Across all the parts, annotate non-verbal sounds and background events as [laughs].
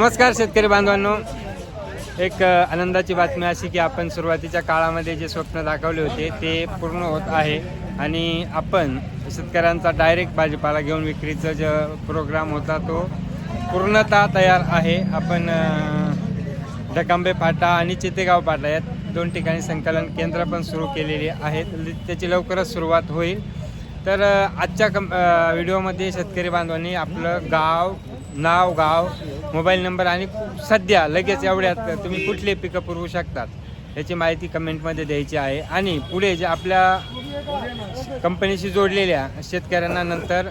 नमस्कार शेतकरी बांधवांनो. एक आनंदाची बातमी अशी की आपण सुरुवातीच्या काळामध्ये जे स्वप्न दाखवले होते ते पूर्ण होत आहे. आणि आपण शेतकऱ्यांचा डायरेक्ट भाजीपाला घेऊन विक्रीचा जो प्रोग्राम होता तो पूर्णतः तयार आहे. आपण डकांबे फाटा आणि चितेगाव फाटा यात दोन ठिकाणी संकलन केंद्र पण सुरू केलेली आहेत. त्याची लवकरच सुरुवात होईल. तर आजच्या कम व्हिडिओमध्ये शेतकरी बांधवांनी आपलं गाव नाव गाव मोबाईल नंबर आणि सध्या लगेच एवढ्यात तुम्ही कुठले पिकं पुरवू शकतात याची माहिती कमेंटमध्ये द्यायची आहे. आणि पुढे जे आपल्या कंपनीशी जोडलेल्या शेतकऱ्यांना नंतर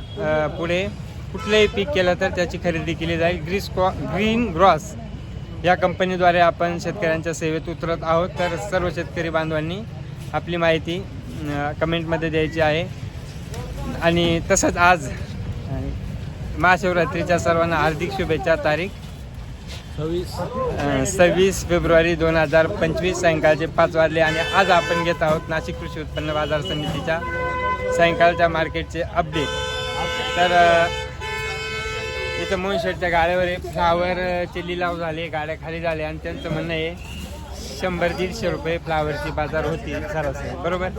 पुढे कुठलंही पीक केलं तर त्याची खरेदी केली जाईल. ग्रीस क्रॉ ग्रीन ग्रॉस या कंपनीद्वारे आपण शेतकऱ्यांच्या सेवेत उतरत आहोत. तर सर्व शेतकरी बांधवांनी आपली माहिती कमेंटमध्ये द्यायची आहे. आणि तसंच आज महाशिवरात्रीच्या सर्वांना हार्दिक शुभेच्छा तारीख? सव्वीस. सव्वीस फेब्रुवारी दोन हजार पंचवीस सायंकाळचे पाच वाजले आणि आज आपण घेत आहोत नाशिक कृषी उत्पन्न बाजार समितीच्या सायंकाळच्या मार्केटचे अपडेट तर इथं मोनशेटच्या गाड्यावर फ्लावरचे लिलाव झाले गाड्या खाली झाल्या आणि त्यांचं म्हणणं आहे शंभर दीडशे रुपये फ्लावरची बाजार होती सरासरी बरोबर?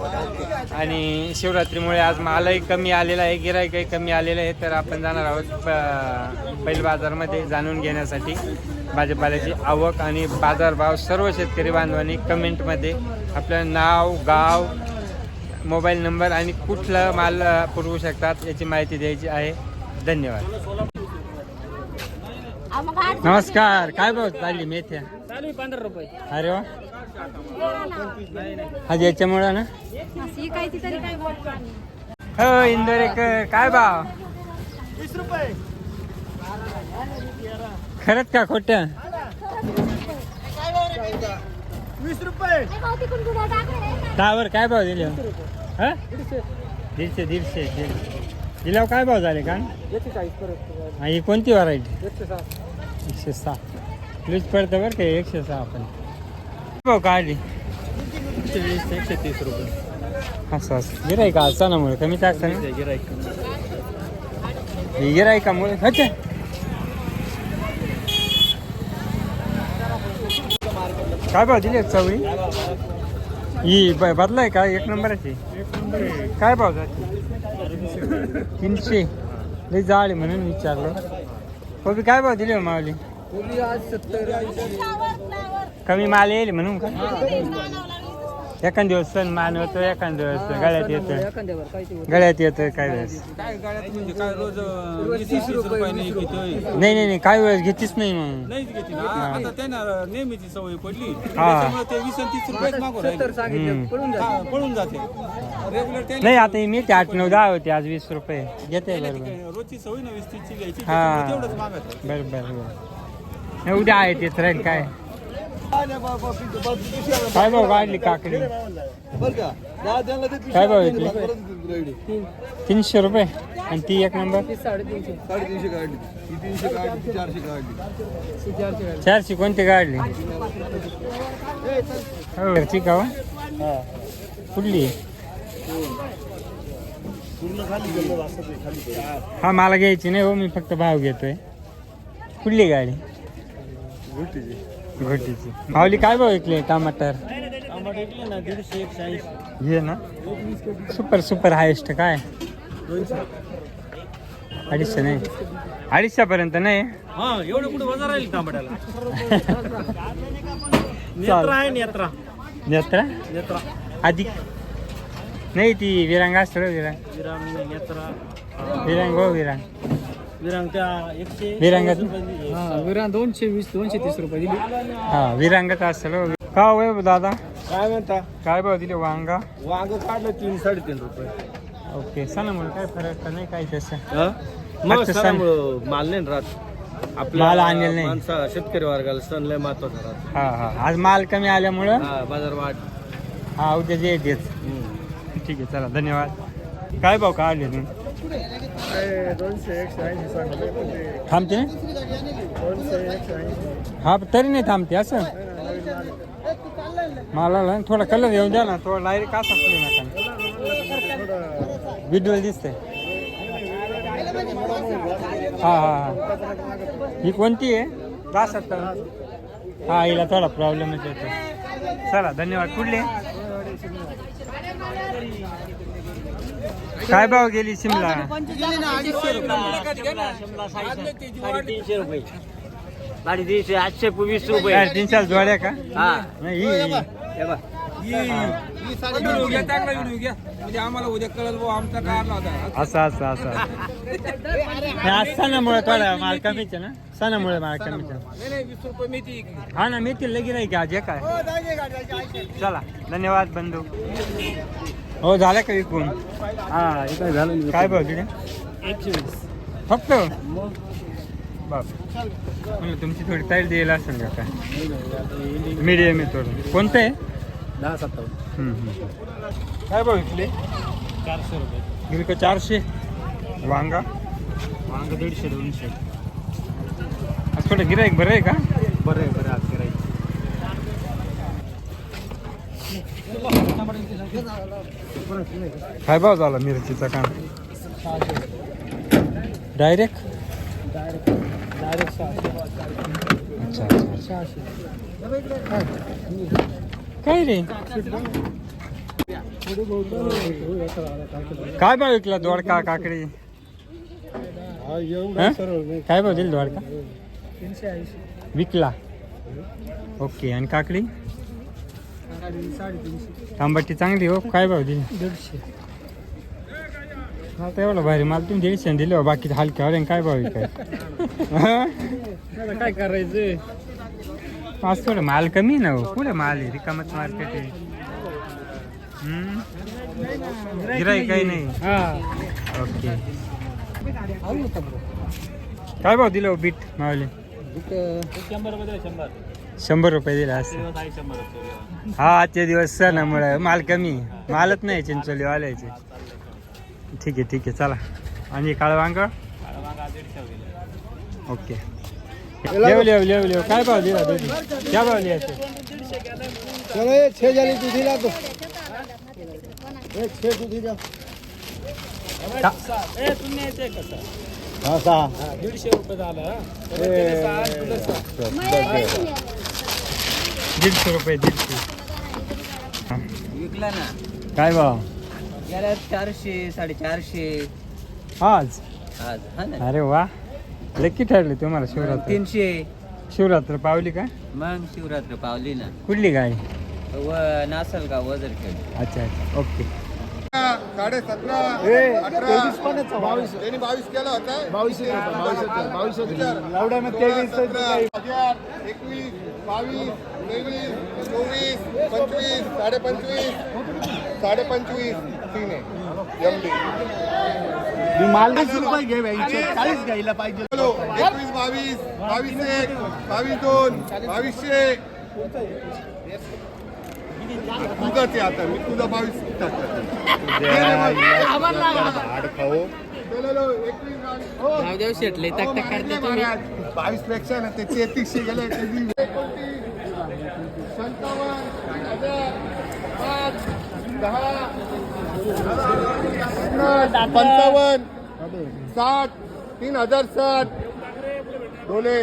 आणि शिवरात्रीमुळे आज मालही कमी आलेला आहे गिराईकही कमी आलेलं आहे तर आपण जाणार आहोत बैल बाजारमध्ये जाणून घेण्यासाठी. भाजीपाल्याची आवक आणि बाजारभाव सर्व शेतकरी बांधवांनी कमेंटमध्ये आपलं नाव गाव मोबाईल नंबर आणि कुठलं माल पुरवू शकतात याची माहिती द्यायची आहे. धन्यवाद. नमस्कार. काय भाव चालली मेथ्या? चालू आहे पंधरा रुपये. अरे वा. आज याच्यामुळं ना? शिकायची तरी काय बोलतो आम्ही. हो इंदोरेकर काय भाव? वीस रुपये. खरंच का खोट वीस रुपये. दहावर काय भाव दिले? हा? दीडशे दीडशे दीडशे. दिल्यावर काय भाव झाले का हा, ही कोणती व्हरायटी एकशे सात. प्लीज पडतं बरं का एकशे सहा पण भाऊ हो, काढली. एकशे वीस एकशे तीस रुपये असं असं. गिराई का सणामुळे कमी टाकतं ना गिराईक ही अच्छा हो, काय भाव दिली चवळी? ही ब- बदलाय का? एक नंबराची? काय भाव जाते? तीनशे. लई जाळी म्हणून विचारलं. कोबी काय भाव दिली हो मावली कोबी आज सत्तर. कमी माल येईल म्हणून का? एखाद दिवस सण मान होतो एखाद दिवस गळ्यात येतं ते गळ्यात येतं काय वेळेस? काय गाड्यात म्हणजे काय रोज वीस तीस नाही घेतोय? नाही नाही नाही काय वेळेस घेतीच नाही मग. नाहीच घेते ना. आता त्यांना नेहमीची सवय पडली. हा. त्याच्यामुळे ते वीस आणि तीस राहिले. सांगितलं. पळून हा, जाते पळून जाते. रेग्युलर ते नाही आता ही मेथी आठ नऊ दहा होती आज वीस रुपये. घेते बरोबर. रोजची सवय ना वीस तीसची घ्यायची हा. त्याच्यामुळे तेवढंच मागत बरं बरं बरं. उद्या आहे तेच राहील काय? काय भाऊ काढली काकडी? काय भाव विकली तीनशे रुपये. आणि ती एक नंबर ती चारशे कोणती काढली घरची का हो? कुठली? हा मला घ्यायची नाही हो मी फक्त भाव घेतोय. कुठली गाडी? घोटीची. माऊली काय भाव विकले? टमाटर? हे ना? सुपर सुपर हायेस्ट काय? अडीचशे नाही. अडीचशे पर्यंत नाही? हा एवढं कुठं वजा राहील तांबड्याला [laughs] नेत्रा नेत्रा. अधिक नाही ती विरांग असतं विरांग. विरांग नेत्रा. विरांग हो विरांग. विरांग त्या एकशे विरांगात? हा विरांग दोनशे वीस दोनशे तीस रुपये दिली. हा विरांगच असेल? हो. का वय दादा? काय म्हणता? काय भाव दिले वांगा? वांग काढलं तीन साडेतीन रुपये. ओके सणामुळे काय फरक का नाही काय तसं मग अच्छा, सण. सणामुळं माल नाही ना राहत. आपल्या माल आणलेला नाही. माणसा शेतकरी वर्गाला सण लय महत्त्वाचा राहत. हा हा. आज माल कमी आल्यामुळं? हा बाजार वाढ. हा उद्या जे देत ठीक आहे चला धन्यवाद. काय भाव काढले तुम्ही? दोनशे एकशे ऐंशी सांगा थांबते ना? दोनशे एकशे ऐंशी हा तरी नाही थांबते असं? मला ना थोडा कलर येऊन द्या ना थोडा डायरेक्ट असा करू नका. व्हिडिओ दिसते हा हा हा. ही कोणती आहे? दहा हा हिला थोडा प्रॉब्लेमच येतो चला धन्यवाद. कुठले काय भाव गेली शिमला? साडेतीनशे रुपये. साडेतीनशे आठशे वीस रुपये. काय तीनशे जोड्या का? हा. नाही ही- हे बघ. म्हणजे आम्हाला उद्या आमचा असं असं असं नाही, आज सणामुळे थोडा माल कमीच आहे ना? सणामुळे माल कमीच आहे. नाही नाही वीस रुपये हा ना मी ती लगी नाही का आज हे काय? चला धन्यवाद बंधू. हो झालं का विकून हा हे काय झालं काय भाव तिथे एकशे वीस फक्त बाप. म्हणलं तुमची थोडी ताईल द्यायला असेल का काय मीडियम आहे थोडं. कोणतं आहे? दहा सत्तावन्न. हम्म, हम्म. काय भाव विकले चारशे रुपये. गेली का चारशे? वांगा? वांग दीडशे दोनशे. आज थोडं गिराईक बरं आहे का? बरं आहे बरं आज करायचं काय भाव झाला मिरचीचा काम डायरेक्ट अच्छा अच्छा. काय रे? काय भाव विकला दोडका काकडी? हं? काय भाव दिली दोडका विकला. ओके आणि काकडी? तांबटी चांगली हो काय भाव दिली? दीडशे. आता एवढं भारी. मला तुम्ही दीडशे दिले हो बाकी हलक्यावर काय भाव आता काय? करायचं आज थोडं माल कमी ना हो. पुढे माल आहे? रिकामच मार्केट आहे? गिराईक काही नाही. हा. ओके. काय भाव दिलं हो बीट मावले? शंभर रुपये शंभर. शंभर रुपये दिला असं. हा आजचे दिवस सणामुळे माल कमी मालच नाही चिंचोली वाल्याचे ठीक आहे ठीक आहे. चला. आणि काळ वांग? ओके. लेव लेव लेव लेव काय भाव दिला दोन्ही क्या भाव लिहायचे हाँ दीडशे रुपये झालं दीडशे रुपये दीडशे. विकला ना. काय भाव? याला चारशे साडेचारशे. आज? आज हा ना. अरे वा. लक्की ठरले तुम्हाला शिवरात्र. तीनशे. शिवरात्र पावली का? मग शिवरात्र पावली ना. कुठली गाय? व नासल का वजर खेळ. अच्छा अच्छा. ओके. साडे सतरा अठरा बावीस. त्यांनी बावीस केला होता. बावीस बावीस तेवीस एकवीस. बावीस तेवीस चोवीस पंचवीस साडे पंचवीस साडे पंचवीस तीन आहे एम डी मालवीस रुपये घे भाई चाळीस घ्यायला पाहिजे. एकवीस बावीस बावीस एक बावीस दोन बावीसशे तुझंच आहे आता मी तुझा बावीस टाकला नावदेव शेटले तक तक करते तुम्ही. बावीसपेक्षा ना ते तेहतीसशे गेले संतावन्न हजार पाच दहा पंचावन्न साठ तीन हजार साठ. डोले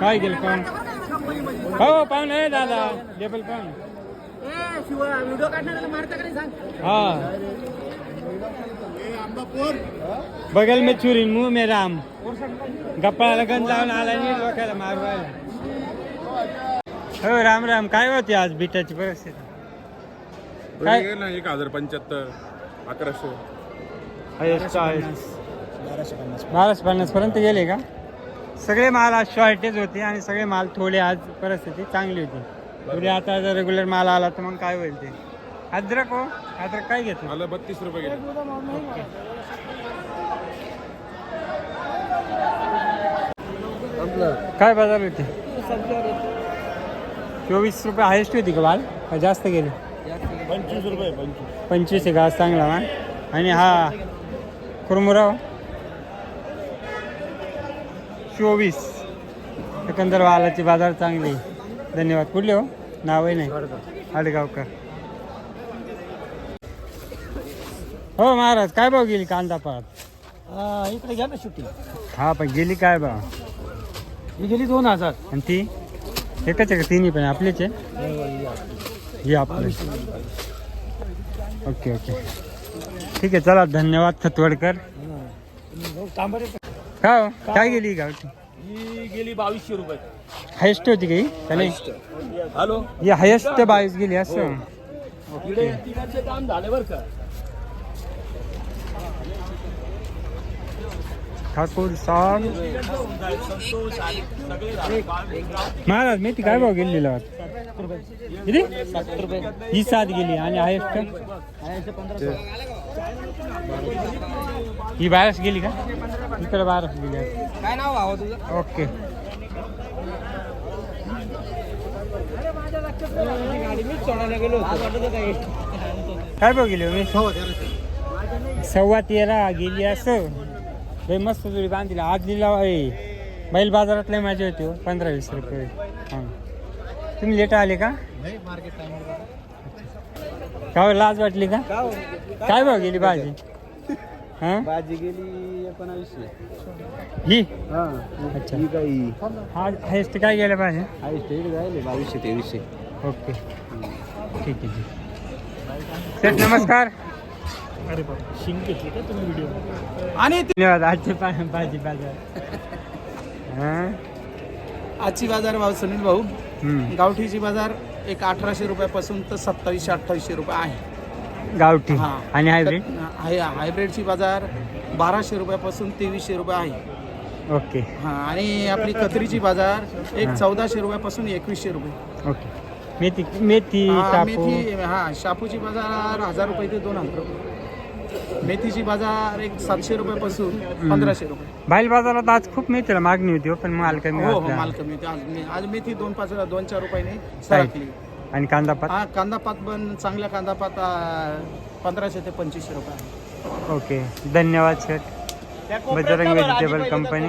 काय गेलं पाहून? हो पाहून आहे दादा लेबल पाहून. हा. बगल में चुरी मुंह में राम। गप्पाला गंज लावून आला आणि डोक्याला मारू राहिला. हो राम राम। काय होती आज बिटाची परिस्थिती? काय? ना एक हजार पंच्याहत्तर अकराशे. हायेस्ट बाराशे पन्नास. पर्यंत गेले का? सगळे माल आज शॉर्टेज होते आणि सगळे माल थोडे आज परिस्थिती चांगली होती. उद्या आता जर रेग्युलर माल आला तर मग काय होईल ते? अद्रक हो. अद्रक काय घेतलं मला बत्तीस रुपये गेले. काय बाजार होते चोवीस रुपये हायेस्ट होती का माल का जास्त गेले? पंचवीस रुपये पंचवीस. पंचवीस आहे घास चांगला माल आणि हा कुरमुराव चोवीस. एकंदर वालाची बाजार चांगली. धन्यवाद. कुठले हो? नावही नाही? आडगावकर हो महाराज काय भाव गेली कांदा पात? इकडे घ्या ना सुट्टी हा पण गेली काय बा ही गेली दोन हजार. आणि ती? एकच आहे का? तिन्ही पण आपलेच आहे? हे आपले. Okay okay. ठीक आहे चला धन्यवाद खतवडकर काय हो? काय गेली ही ही गेली बावीसशे रुपये. हायस्ट होती काही का नाही? हॅलो? ही हायस्ट बावीस गेली असं. इकडे तिघांचे काम झाले बरं का. ठाकूर साहेब. संतोष आणि सगळे महाराज मेथी काय भाव गेली किती? ही सात गेली आणि हायस्ट ही बाराच गेली का? इकडे बाराच गेली. काय नाव भावा तुझं ओके. काय भाव गेली हो? सव्वा तेरा गेली असं? लय मस्त जुडी बांधली. आज लिहिला ए बैल बाजारात लय माझी होती हो पंधरा वीस रुपये. हाँ. तुम्ही लेट आले का? काय लाज वाटली का? काय भाव गेली भाजी? हाँ? भाजी गेली एकोणावीसशे. ही? हा. अच्छा. ही काही हा हायस्ट काय गेलं पाहिजे आहे स्टेट जायले बावीसशे तेवीसशे. ओके. ठीक आहे सेठ नमस्कार. अरे बाबा शिंग घेतली का तुम्ही व्हिडिओ आणि आजचे भाजी बाजार. हां? आजची बाजार भाव सुनील भाऊ. गावठीची बाजार एक अठराशे रुपयापासून तर सत्तावीसशे अठ्ठावीसशे रुपये आहे. गावठी हा. आणि हायब्रिड हायब्रिडची बाजार बाराशे रुपयापासून तेवीसशे रुपये आहे. ओके. हा आणि आपली कत्रीची बाजार एक चौदाशे रुपयापासून एकवीसशे रुपये. ओके. मेथी मेथी शापू. मेथी हा शापूची बाजार हजार रुपये ते दोन हजार रुपये. मेथीची बाजार एक सातशे रुपयापासून पंधराशे रुपये. बाईल बाजारात आज खूप मेथीला मागणी होती हो, पण माल कमी हो हो. माल कमी होते. आज मे- आज मेथी दोन पाच दोन चार रुपयाने सरकली. आणि कांदा पात? हा कांदा पात पण चांगल्या कांदा पात पंधराशे ते पंचवीसशे रुपये आहे. ओके धन्यवाद सर बजरंग व्हेजिटेबल कंपनी